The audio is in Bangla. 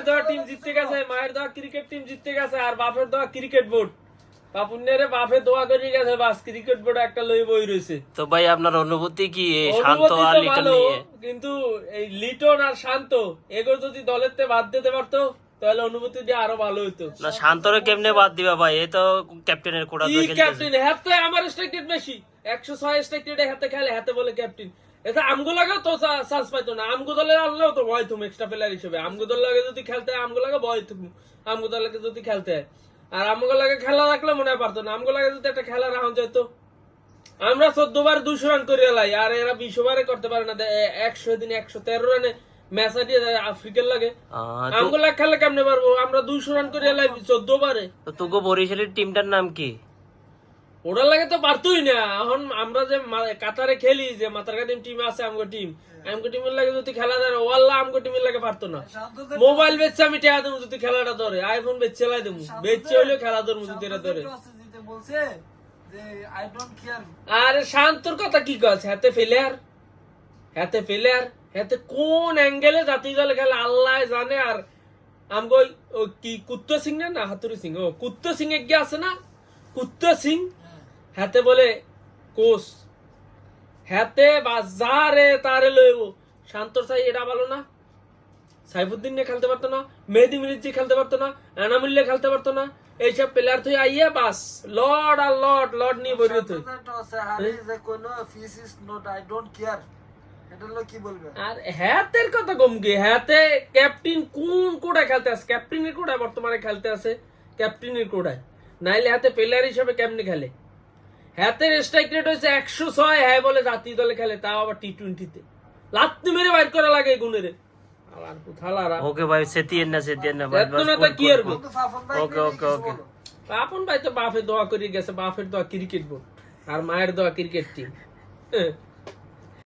মায়ের দেওয়া টিম জিততে গেছে মায়ের দেওয়া ক্রিকেট টিম জিততে গেছে আর বাপের দেওয়া ক্রিকেট বোর্ড বাপে দোয়া করে গেছে বাস ক্রিকেট বোর্ড একটা লই বই রয়েছে তো ভাই আপনার অনুভূতি কি? শান্ত আর লিটন নিয়ে? কিন্তু এই লিটন আর শান্ত এগুলো যদি দলেরতে বাদ দিতে পারতো তাহলে অনুভূতি দিয়ে আরও ভালো হতো না শান্তরে কেমনে বাদ দিবা ভাই? এই তো ক্যাপ্টেনের কোটা কি তো ক্যাপ্টেন হাতে আমার স্ট্রাইক রেট বেশি একশো ছয় স্ট্রাইক রেটে হাতে খেলে হাতে বলে ক্যাপ্টেন এটা আমগো লাগে তো চান্স পাইতো না। আমগো দলে আনলেও তো ভয় তুমি এক্সট্রা প্লেয়ার হিসেবে। আমগো দল লাগে যদি খেলতে আমগো লাগে ভয় তুমি। আমগো দল লাগে যদি খেলতে। আর আমগো লাগে খেলা রাখলে মনে পারতো না। আমগো লাগে যদি একটা খেলা রাখা যেত আমরা চোদ্দ বার দুশো রান করে এলাই। আর এরা বিশ ওভারে করতে পারে না। একশো দিন একশো তেরো রানে ম্যাচ হারিয়ে যায় আফ্রিকার লাগে। আমগো লাগে খেলে কেমনে পারব? আমরা দুইশো রান করে এলাই চোদ্দ বারে তো তোকে বরিশালের টিমটার নাম কি? ওটার লাগে তো পারতোই না। এখন আমরা যে কাতারে খেলি যে মাতারকাটিম টিম আছে আমগো টিম আমগো টিমের লাগে যদি খেলা ধরে ওয়াল্লা আমগো টিমের লাগে পারতো না। মোবাইল বেচছে আমি টেয়া দেবো যদি খেলাটা ধরে। আইফোন বেচছে লাই দেবো। বেচছে হইলেও খেলা ধরবো যদি এরা ধরে। আরে শান্তর কথা কি কছে হাতে ফেলিয়ার হাতে ফেলিয়ার হাতে কোন অ্যাঙ্গেলে জাতি দলে খেলে? আল্লাহ জানে আর আমগো কি কুত্ত সিং না হাতুরি সিং। ও কুত্ত সিং এর গিয়ে আছে না? কুত্ত সিং হাতে বলে কোষ হাতে বাজারে তারে লইব। শান্তর সাই এটা ভালো না। সাইফুদ্দিন নিয়ে খেলতে পারতো না মেহেদি মিরিজি খেলতে পারতো না এনামুল্লে খেলতে পারতো না। এইসব প্লেয়ার তুই আইয়া বাস লর্ড আর লর্ড লর্ড নিয়ে বসে তুই হারি যে কোন ফিস is not I don't care এটা কি বলবে? আর হ্যাতের কথা কম কি? হ্যাতে ক্যাপ্টেন কোন কোটায় খেলতে আছে ক্যাপ্টেনের কোটায় বর্তমানে খেলতে আছে ক্যাপ্টেনের কোটায় নাইলে হাতে প্লেয়ার হিসেবে কেমনে খেলে? হ্যাতের স্ট্রাইক রেট হয়েছে একশো ছয় হ্যাঁ বলে জাতীয় দলে খেলে তাও আবার টি টোয়েন্টিতে লাত্তি মেরে বাইর করা লাগে আলার ওকে ভাই সেতিয়েন না সেতিয়েন না ভাই না তা কি ভাই ওকে, ওকে, ওকে। আপন ভাই তো বাপের দোয়া করে গেছে বাফের দোয়া ক্রিকেট বোর্ড। আর মায়ের দোয়া ক্রিকেট টিম